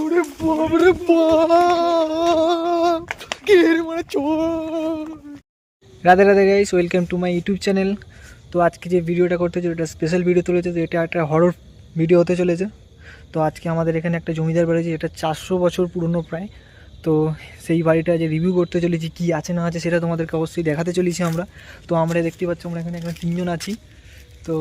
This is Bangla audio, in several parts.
ওরে বাবরে বাপ। কে রে মানে Radhe Radhe guys welcome to my YouTube channel তো আজকে যে ভিডিওটা করতে চলেছে ওটা স্পেশাল ভিডিও তুলেছে, তো এটা একটা হরর ভিডিও হতে চলেছে। তো আজকে আমাদের এখানে একটা জমিদার বাড়ি এটা চারশো বছর পুরনো প্রায়। তো সেই বাড়িটা যে রিভিউ করতে চলেছি কি আছে না আছে, সেটা তোমাদেরকে অবশ্যই দেখাতে চলেছি আমরা। তো আমরা দেখতে পাচ্ছি, আমরা এখানে এখানে তিনজন আছি। তো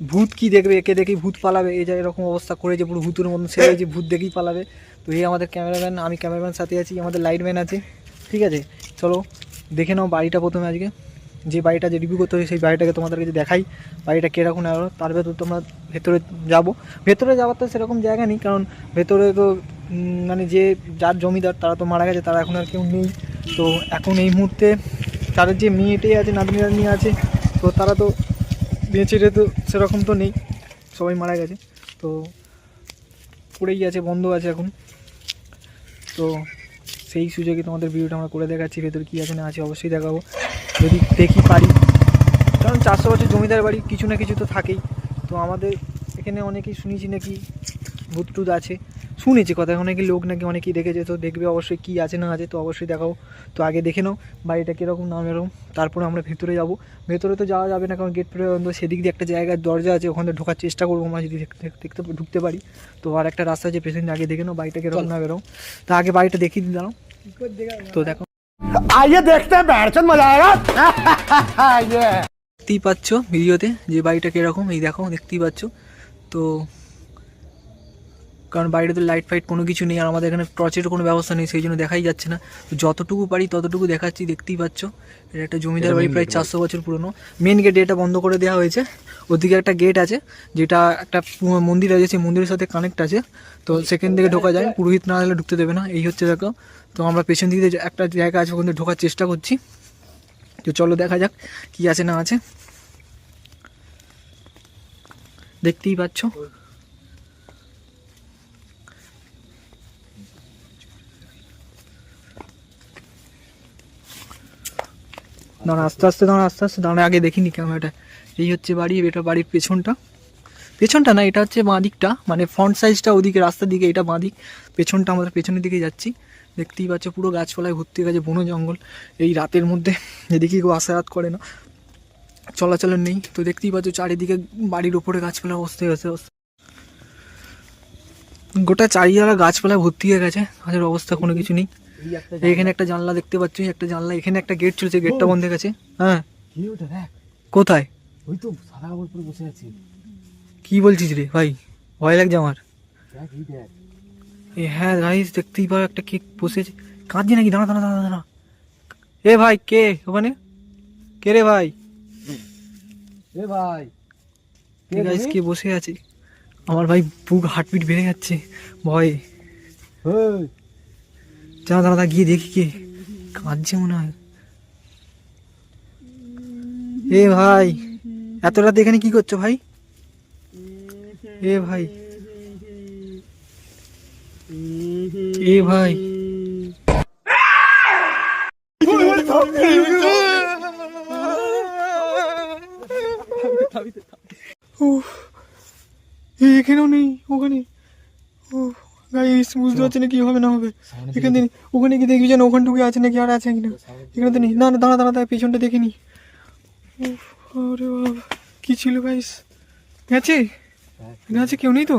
ভূত কি দেখবে? একে দেখেই ভূত পালাবে। এই যে এরকম অবস্থা করে যে পুরো ভূতের মতন সে যে ভূত দেখেই পালাবে। তো এই আমাদের ক্যামেরাম্যান, আমি ক্যামেরাম্যান সাথে আছি, আমাদের লাইটম্যান আছে। ঠিক আছে? চলো, দেখে নাও বাড়িটা প্রথমে আজকে। যে বাড়িটা যে রিভিউ করতে হবে সেই বাড়িটাকে তোমাদেরকে দেখাই। বাড়িটা কীরকম না তার ভেতর তোমরা ভেতরে যাব। ভেতরে যাওয়ার তো সেরকম জায়গা নেই, কারণ ভেতরে তো মানে যে যার জমিদার, তারা তো মারা গেছে, তারা এখন আর কেউ নেই। তো এখন এই মুহূর্তে তাদের যে মেয়েটাই আছে নাতনি নাতনি আছে, তো তারা তো বেঁচে তো সেরকম তো নেই, সবাই মারা গেছে। তো পড়েই আছে বন্ধ আছে এখন। তো সেই সুযোগে তোমাদের ভিডিওটা আমরা করে দেখাচ্ছি, ভেতরে কী আছে না আছে অবশ্যই দেখাবো। যদি দেখি পারি, কারণ চারশো বছর জমিদার বাড়ি কিছু না কিছু তো থাকেই। তো আমাদের এখানে অনেকেই শুনেছি নাকি ভূত টুত আছে। শুনেছি কথা অনেকে লোক নাকি অনেকেই দেখেছে তো দেখবে অবশ্যই কী আছে না আছে তো অবশ্যই দেখাও। তো আগে দেখে নাও বাড়িটা কীরকম নাম এরকম তারপরে আমরা ভেতরে যাব। ভেতরে তো যাওয়া যাবে না কারণ গেট পর্যন্ত সেদিক দিয়ে একটা জায়গায় দরজা আছে ওখানে ঢোকার চেষ্টা করব আমরা যদি দেখতে ঢুকতে পারি। তো আর একটা রাস্তা আছে পেছনে আগে দেখে নাও বাড়িটা কীরকম নাম এরকম। তো আগে বাড়িটা দেখিয়ে দিন দাঁড়াও। তো দেখো। আইয়ে দেখতে মজা দেখতেই পাচ্ছ ভিডিওতে যে বাড়িটা কীরকম এই দেখো দেখতেই পাচ্ছ। তো কারণ বাইরে তো লাইট ফাইট কোনো কিছু নেই আর আমাদের এখানে টর্চের কোনো ব্যবস্থা নেই সেই জন্য দেখাই যাচ্ছে না। তো যতটুকু পারি ততটুকু দেখাচ্ছি দেখতেই পাচ্ছ। এটা একটা জমিদার বাড়ি প্রায় চারশো বছর পুরনো। মেন গেট এটা বন্ধ করে দেওয়া হয়েছে। ওদিকে একটা গেট আছে যেটা একটা মন্দির আছে সেই মন্দিরের সাথে কানেক্ট আছে। তো সেখান থেকে ঢোকা যায় পুরোহিত না হলে ঢুকতে দেবে না এই হচ্ছে দেখো তো আমরা পেছন দিকে একটা জায়গা আছে ওখানে ঢোকার চেষ্টা করছি। তো চলো দেখা যাক কি আছে না আছে। দেখতেই পাচ্ছ। দাঁড়া, আস্তে আস্তে দাঁড়া, আস্তে আস্তে দাঁড়া, আগে দেখিনি ক্যামেরাটা। এই হচ্ছে বাড়ি, এটা বাড়ির পেছনটা। পেছনটা না, এটা হচ্ছে বাঁ দিকটা মানে ফ্রন্ট সাইজটা ওদিকে, রাস্তার দিকে, এটা বাঁ দিক পেছনটা আমাদের পেছনের দিকে যাচ্ছি। দেখতেই পাচ্ছ পুরো গাছপালায় ভর্তি গেছে বন জঙ্গল। এই রাতের মধ্যে এদিকে কেউ আশায়াত করে না। চলাচলের নেই। তো দেখতেই পাচ্ছ চারিদিকে বাড়ির উপরে গাছপালা অবস্থা হয়েছে গোটা চারিয়ালা গাছপালা ভর্তি হয়ে গেছে। গাছের অবস্থা, কোনো কিছু নেই। এখানে একটা জানলা দেখতে পাচ্ছ একটা জানলা এখানে একটা গেট চলছে গেটটা বন্ধ গেছে। হ্যাঁ। কোথায়? ওই তো সাদা কাপড় পরে বসে আছে। কি বলছিস রে ভাই? ভয় লাগছে আমার। এই এ হ্যাঁ গাইস দেখতেই পাও একটা কে বসেছে কাঁদছে নাকি? দাঁড়া দাঁড়া দাঁড়া দাঁড়া। এ ভাই কে ওখানে? কে রে ভাই? এ ভাই। কে গাইস তুমি? কে বসে আছে? আমার ভাই বুক হার্টবিট বেড়ে যাচ্ছে। ভয়ে। দাঁড়া দাঁড়া, গিয়ে দেখি কে। কাঁদছে মনে হয়। এ ভাই এত রাতে এখানে কি করছ ভাই? এ ভাই। এ ভাই। এখানেও নেই ওখানে। ও গাইস বুঝতে পারছি না কি হবে না হবে? এখানে নেই। ওখানে কি দেখবি যেন ওখানটুকু আছে নাকি আর আছে কিনা। এখানে তো নেই। না না দাঁড়া দাঁড়া দাঁড়া পেছনটা দেখিনি আরে বাবা কি ছিল গাইস গেছে? গেছে কেউ নেই তো?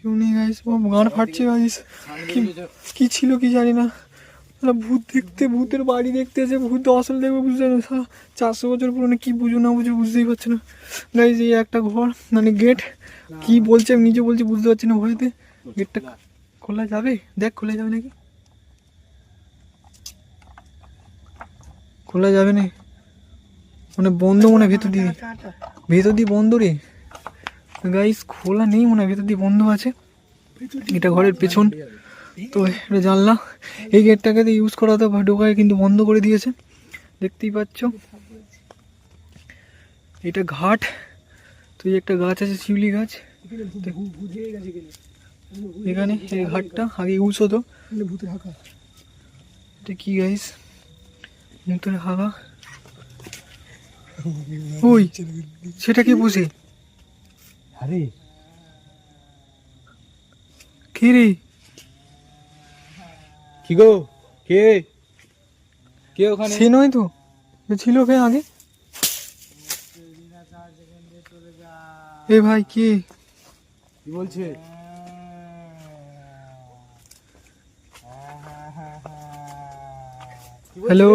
কেউ নেই গাইস গান ফাটছে গাইস কি ছিল কি জানি না। শালা ভূত দেখতে ভূতের বাড়ি দেখতে এসে ভূত আসল দেখবে বুঝতে না। চারশো বছর পুরনো কি বুঝো না বুঝো বুঝতেই পারছে না। গাইস এই একটা ঘর মানে গেট কি বলছে আমি নিজে বলছি বুঝতে পারছি না ভয়তে। গেটটা খোলা যাবে দেখ খোলা যাবে নাকি খোলা যাবে না মানে বন্ধ মনে হয় ভেতর দিয়ে ভেতর দিয়ে বন্ধ রে গাইস খোলা নেই মনে হয় ভেতর দিয়ে বন্ধ আছে এটা ঘরের পেছন তো এটা জানলা এই গেটটাকে তো ইউজ করা হতো ঢোকায় কিন্তু বন্ধ করে দিয়েছে দেখতেই পাচ্ছ এটা ঘাট তো একটা গাছ আছে শিউলি গাছ এখানে এই ঘাটটা আগে ইউজ হতো ভূতের হাঁকা। এটা কি গাইস মুখের হাওয়া ওই সেটা কি বুঝে? আরে। কি রে? কি গো? কে? কে ওখানে? সে নয় তো? ছিল কে আগে? এ ভাই কে? কি বলছে? হ্যালো?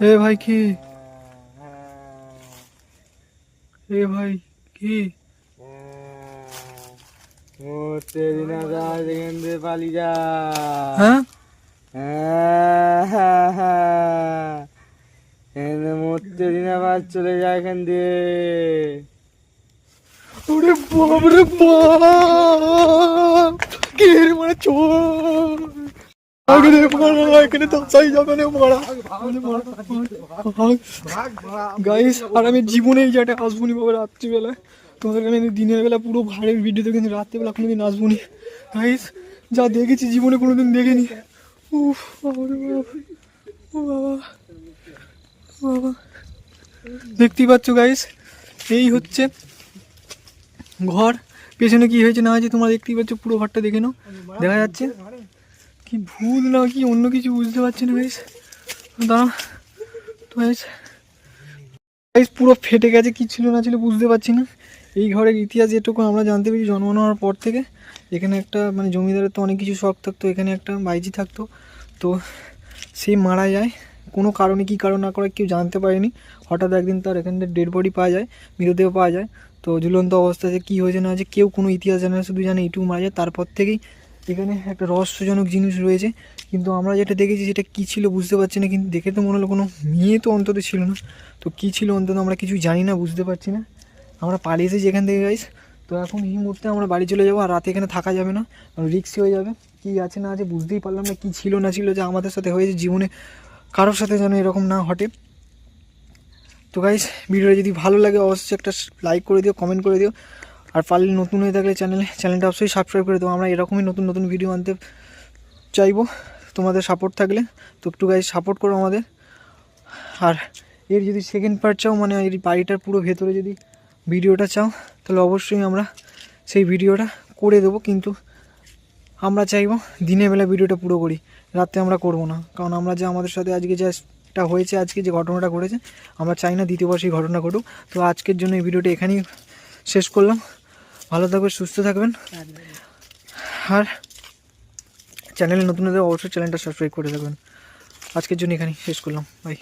এ ভাই কে? এ ভাই কে? মরতে দিন আকাশ এখান থেকে পালি যা হ্যাঁ? মরতে দিন আবার চলে যা এখান দিয়ে ওরে বাপ রে বাপ! কে রে মানে চোর! আগে রে গাইস আর আমি জীবনে এই জায়গাটা আসব নি বাবা রাত্রিবেলায়। তোমাদের আমি দিনের বেলা পুরো ভাড়ের ভিডিওতে কিন্তু রাত্রিবেলা কোনোদিন আসব নি। গাইস যা দেখেছি জীবনে কোনোদিন দেখিনি। উফ বাবা বাবা। দেখতেই পাচ্ছ গাইস এই হচ্ছে ঘর। পেছনে কি হয়েছে না হয়েছে তোমরা দেখতেই পাচ্ছ, পুরো ঘরটা দেখে নাও। দেখা যাচ্ছে। কি ভূত না কি? অন্য কিছু বুঝতে পারছি না বেশ। দাঁড়া, তো বেশ। পুরো ফেটে গেছে, কি ছিল না ছিল বুঝতে পারছি না। এই ঘরের ইতিহাস যেটুকু আমরা জানতে পেরেছি, জন্মানো হওয়ার পর থেকে, এখানে একটা মানে জমিদারের তো অনেক কিছু শখ থাকতো, এখানে একটা বাইজি থাকতো। তো সে মারা যায়। কোনো কারণে কি কারণ না করে কেউ জানতে পারেনি। হঠাৎ একদিন তার এখান থেকে ডেড বডি পাওয়া যায়, মৃতদেহ পাওয়া যায়। তো ঝুলন্ত অবস্থাতে কী হয়েছে না হয়েছে, কেউ কোনো ইতিহাস জানে না, শুধু জানে এইটুকু মারা যায়। তারপর থেকেই এখানে একটা রহস্যজনক জিনিস রয়েছে, কিন্তু আমরা যেটা দেখেছি সেটা কী ছিল বুঝতে পারছি না, কিন্তু দেখে তো মনে হলো কোনো মেয়ে তো অন্তত ছিল না। তো কী ছিল অন্তত আমরা কিছু জানি না, বুঝতে পারছি না। আমরা পালিয়ে এসেছি এখান থেকে গাইস তো এখন এই মুহূর্তে আমরা বাড়ি চলে যাব, আর রাতে এখানে থাকা যাবে না রিক্সি হয়ে যাবে। কী আছে না আছে বুঝতেই পারলাম না, কী ছিল না ছিল, যে আমাদের সাথে হয়েছে জীবনে, কারোর সাথে যেন এরকম না ঘটে। তো গাইস ভিডিওটা যদি ভালো লাগে, অবশ্যই একটা লাইক করে দিও কমেন্ট করে দিও। আর পারলে নতুন হয়ে থাকলে চ্যানেলে চ্যানেলটা অবশ্যই সাবস্ক্রাইব করে দেবো আমরা এরকমই নতুন নতুন ভিডিও আনতে চাইব। তোমাদের সাপোর্ট থাকলে তো একটু গাইস সাপোর্ট করো আমাদের। আর এর যদি সেকেন্ড পার্ট চাও মানে এই বাড়িটার পুরো ভেতরে যদি ভিডিওটা চাও, তাহলে অবশ্যই আমরা সেই ভিডিওটা করে দেবো। কিন্তু আমরা চাইব দিনের বেলা ভিডিওটা পুরো করি রাতে আমরা করব না। কারণ আমরা যে আমাদের সাথে আজকে যেটা হয়েছে, আজকে যে ঘটনাটা ঘটেছে, আমরা চাই না দ্বিতীয়বার সেই ঘটনা ঘটুক। তো আজকের জন্য এই ভিডিওটা এখানেই শেষ করলাম। ভালো থাকবেন, সুস্থ থাকবেন। আর চ্যানেলে নতুন হলে অবশ্যই চ্যানেলটা সাবস্ক্রাইব করে থাকবেন আজকের জন্য এখানে শেষ করলাম। বাই.